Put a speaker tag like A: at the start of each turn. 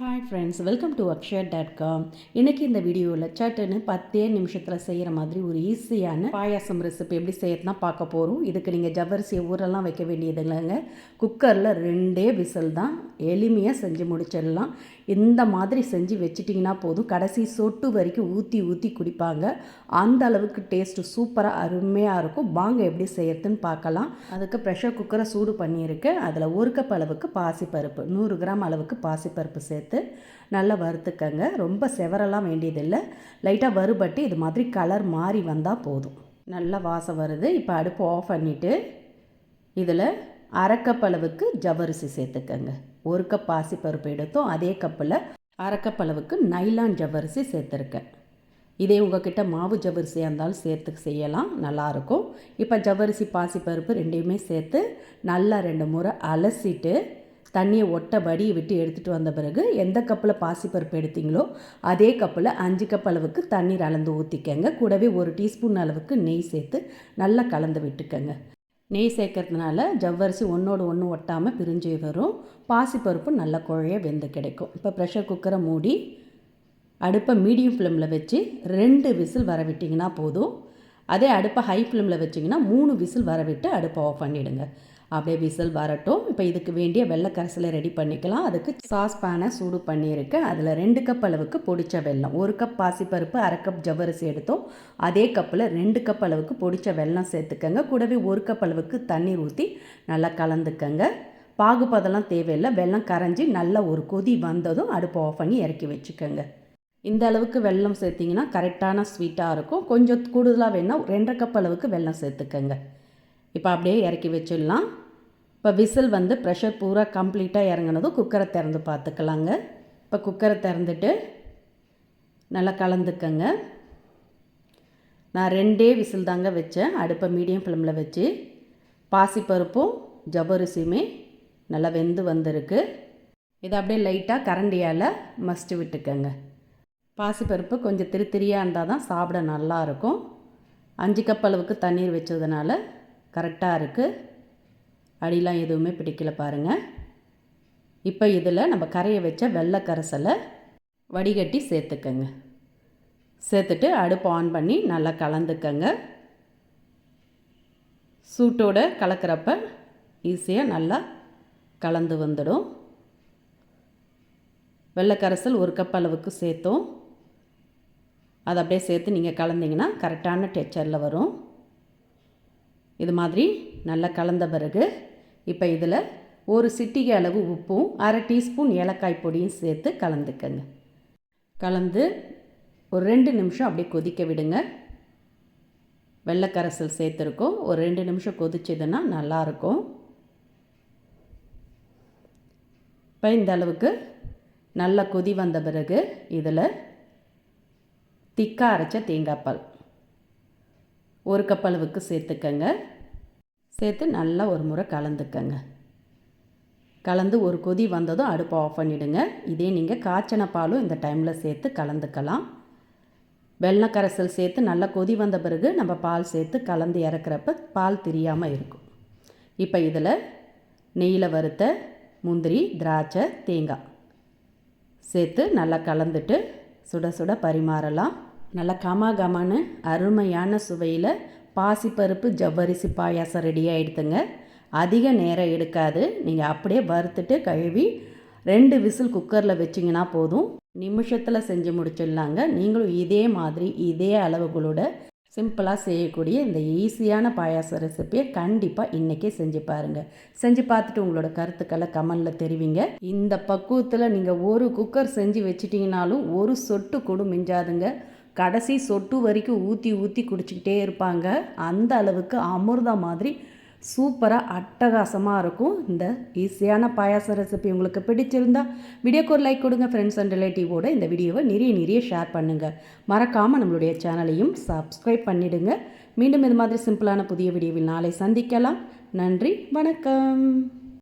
A: Hi friends welcome to Akshaya dot com இன்றைக்கி இந்த வீடியோவில் சட்டுன்னு பத்தே நிமிஷத்தில் செய்கிற மாதிரி ஒரு ஈஸியான பாயாசம் ரெசிபி எப்படி செய்யறதுனா பார்க்க போகிறோம் இதுக்கு நீங்கள் ஜவ்வரிசியை ஊரெல்லாம் வைக்க வேண்டியது இல்லைங்க. குக்கரில் ரெண்டே விசில் தான் எளிமையாக செஞ்சு முடிச்சிடலாம். இந்த மாதிரி செஞ்சு வச்சிட்டிங்கன்னா போதும். கடைசி சொட்டு வரைக்கும் ஊற்றி ஊற்றி குடிப்பாங்க. அந்த அளவுக்கு டேஸ்ட்டு சூப்பராக அருமையாக இருக்கும். வாங்க எப்படி செய்யறதுன்னு பார்க்கலாம். அதுக்கு ப்ரெஷர் குக்கரை சூடு பண்ணியிருக்கேன். அதில் ஒரு கப் அளவுக்கு பாசிப்பருப்பு நூறு கிராம் அளவுக்கு பாசிப்பருப்பு சேர்த்து நல்லா வறுத்துக்கங்க. ரொம்ப செவரெல்லாம் வேண்டியதில்லை. லைட்டாக வறுபட்டு இது மாதிரி கலர் மாறி வந்தால் போதும். நல்லா வாசம் வருது. இப்போ அடுப்பு ஆஃப் பண்ணிவிட்டு இதில் அரைக்கப் அளவுக்கு ஜவ்வரிசி சேர்த்துக்கங்க. ஒரு கப் பாசிப்பருப்பு எடுத்தோம் அதே கப்பில் அரைக்கப் அளவுக்கு நைலான் ஜவ்வரிசி சேர்த்துருக்கேன். இதே உங்ககிட்ட மாவு ஜவ்வரிசியாக இருந்தாலும் சேர்த்து செய்யலாம் நல்லாயிருக்கும் இப்போ ஜவ்வரிசி பாசிப்பருப்பு ரெண்டையுமே சேர்த்து நல்லா ரெண்டு முறை அலசிட்டு தண்ணியை ஒட்ட வடி விட்டு எடுத்துகிட்டு வந்த பிறகு எந்த கப்பில் பாசிப்பருப்பு எடுத்தீங்களோ அதே கப்பில் அஞ்சு கப் அளவுக்கு தண்ணீர் அளந்து ஊற்றிக்கங்க கூடவே ஒரு டீஸ்பூன் அளவுக்கு நெய் சேர்த்து நல்லா கலந்து விட்டுக்கங்க. நெய் சேர்க்கறதுனால ஜவ்வரிசி ஒன்றோடு ஒன்று ஒட்டாமல் பிரிஞ்சு வரும். பாசிப்பருப்பு நல்ல குழைய வெந்து கிடைக்கும். இப்போ ப்ரெஷர் குக்கரை மூடி அடுப்பை மீடியம் ஃப்ளேமில் வச்சு ரெண்டு விசில் வர விட்டிங்கன்னா போதும். அதே அடுப்பை ஹை ஃப்ளேமில் வச்சிங்கன்னா மூணு விசில் வர விட்டு அடுப்பை ஆஃப் பண்ணிவிடுங்க அப்படியே விசில் வரட்டும். இப்போ இதுக்கு வேண்டிய வெள்ளை கரைசலை ரெடி பண்ணிக்கலாம். அதுக்கு சாஸ் பேனை சூடு பண்ணியிருக்கேன் அதில் ரெண்டு கப் அளவுக்கு பொடிச்ச வெல்லம். ஒரு கப் பாசிப்பருப்பு அரை கப் ஜவ்வரிசி எடுத்தோம். அதே கப்பில் ரெண்டு கப் அளவுக்கு பொடிச்ச வெல்லம் சேர்த்துக்கங்க. கூடவே ஒரு கப் அளவுக்கு தண்ணீர் ஊற்றி நல்லா கலந்துக்கங்க. பாகுபதெல்லாம் தேவையில்லை. வெல்லம் கரைஞ்சி நல்லா ஒரு கொதி வந்ததும் அடுப்பு ஆஃப் பண்ணி இறக்கி வச்சுக்கோங்க. இந்த அளவுக்கு வெல்லம் சேர்த்திங்கன்னா கரெக்டான ஸ்வீட்டாக இருக்கும். கொஞ்சம் கூடுதலாக வேணால் ரெண்டரை கப் அளவுக்கு வெல்லம் சேர்த்துக்கங்க. இப்போ அப்படியே இறக்கி வச்சிடலாம். இப்போ விசில் வந்து ப்ரெஷர் பூரா கம்ப்ளீட்டாக இறங்கினதும் குக்கரை திறந்து பார்த்துக்கலாங்க. இப்போ குக்கரை திறந்துட்டு நல்லா கலந்துக்கங்க. நான் ரெண்டே விசில் தாங்க வச்சேன். அடுப்பை மீடியம் ஃப்ளேமில் வச்சு பாசிப்பருப்பும் ஜபரிசியுமே நல்லா வெந்து வந்திருக்கு. இதை அப்படியே லைட்டாக கரண்டியால் மஸ்ட்டு விட்டுக்கங்க. பாசிப்பருப்பு கொஞ்சம் திரு திரியாக இருந்தால் தான் சாப்பிட நல்லாயிருக்கும் அஞ்சு கப் அளவுக்கு தண்ணீர் வச்சதுனால கரெக்டாக இருக்குது அடிலாம் எதுவுமே பிடிக்கல பாருங்கள் இப்போ இதில் நம்ம கரையை வச்ச வெள்ளை கரைசலை வடிகட்டி சேர்த்துக்கங்க. சேர்த்துட்டு அடுப்பு ஆன் பண்ணி நல்லா கலந்துக்கங்க. சூட்டோடு கலக்கிறப்ப ஈஸியாக நல்லா கலந்து வந்துடும். வெள்ளைக்கரைசல் ஒரு கப் அளவுக்கு சேர்த்தோம். அதை அப்படியே சேர்த்து நீங்கள் கலந்தீங்கன்னா கரெக்டான டெக்சரில் வரும். இது மாதிரி நல்லா கலந்த பிறகு இப்போ இதில் ஒரு சிட்டிகை அளவு உப்பும் அரை டீஸ்பூன் ஏலக்காய் பொடியும் சேர்த்து கலந்துக்கங்க. கலந்து ஒரு ரெண்டு நிமிஷம் அப்படியே கொதிக்க விடுங்க. வெள்ளைக்கரசல் சேர்த்துருக்கோம். ஒரு ரெண்டு நிமிஷம் கொதிச்சதுன்னா நல்லாயிருக்கும் இப்போ இந்த அளவுக்கு நல்லா கொதி வந்த பிறகு இதில் திக்காக அரைச்ச தேங்காய் பால் ஒரு கப் அளவுக்கு சேர்த்துக்கங்க. சேர்த்து நல்லா ஒரு முறை கலந்துக்கங்க. கலந்து ஒரு கொதி வந்ததும் அடுப்பை ஆஃப் பண்ணிவிடுங்க இதே நீங்கள் காய்ச்சன பாலும் இந்த டைமில் சேர்த்து கலந்துக்கலாம். வெள்ளக்கரைசல் சேர்த்து நல்லா கொதி வந்த பிறகு நம்ம பால் சேர்த்து கலந்து இறக்குறப்ப பால் தெரியாமல் இருக்கும். இப்போ இதில் நெய்யில் வறுத்த முந்திரி திராட்சை தேங்காய் சேர்த்து நல்லா கலந்துட்டு சுட சுட பரிமாறலாம். நல்லா கமா கமான்னு அருமையான சுவையில் பாசிப்பருப்பு ஜவ்வரிசி பாயாசம் ரெடி ஆகிடுதுங்க அதிக நேரம் எடுக்காது. நீங்கள் அப்படியே வறுத்துட்டு கழுவி ரெண்டு விசில் குக்கரில் வச்சிங்கன்னா போதும். நிமிஷத்தில் செஞ்சு முடிச்சிடலாங்க. நீங்களும் இதே மாதிரி இதே அளவுகளோட சிம்பிளாக செய்யக்கூடிய இந்த ஈஸியான பாயாச ரெசிப்பியை கண்டிப்பாக இன்றைக்கே செஞ்சு பாருங்கள் செஞ்சு பார்த்துட்டு உங்களோட கருத்துக்களை கமலில் தெரிவிங்க. இந்த பக்குவத்தில் நீங்கள் ஒரு குக்கர் செஞ்சு வச்சிட்டிங்கனாலும் ஒரு சொட்டு கூட மிஞ்சாதுங்க. கடைசி சொட்டு வரைக்கும் ஊற்றி ஊற்றி குடிச்சிக்கிட்டே இருப்பாங்க. அந்த அளவுக்கு அமிர்தம் மாதிரி சூப்பராக அட்டகாசமாக இருக்கும். இந்த ஈஸியான பாயாச ரெசிபி உங்களுக்கு பிடிச்சிருந்தா வீடியோக்கு ஒரு லைக் கொடுங்க ஃப்ரெண்ட்ஸ் அண்ட் ரிலேட்டிவோட இந்த வீடியோவை நிறைய நிறைய ஷேர் பண்ணுங்கள் மறக்காமல் நம்மளுடைய சேனலையும் சப்ஸ்கிரைப் பண்ணிவிடுங்க மீண்டும் இது மாதிரி சிம்பிளான புதிய வீடியோவில் நாளை சந்திக்கலாம். நன்றி வணக்கம்.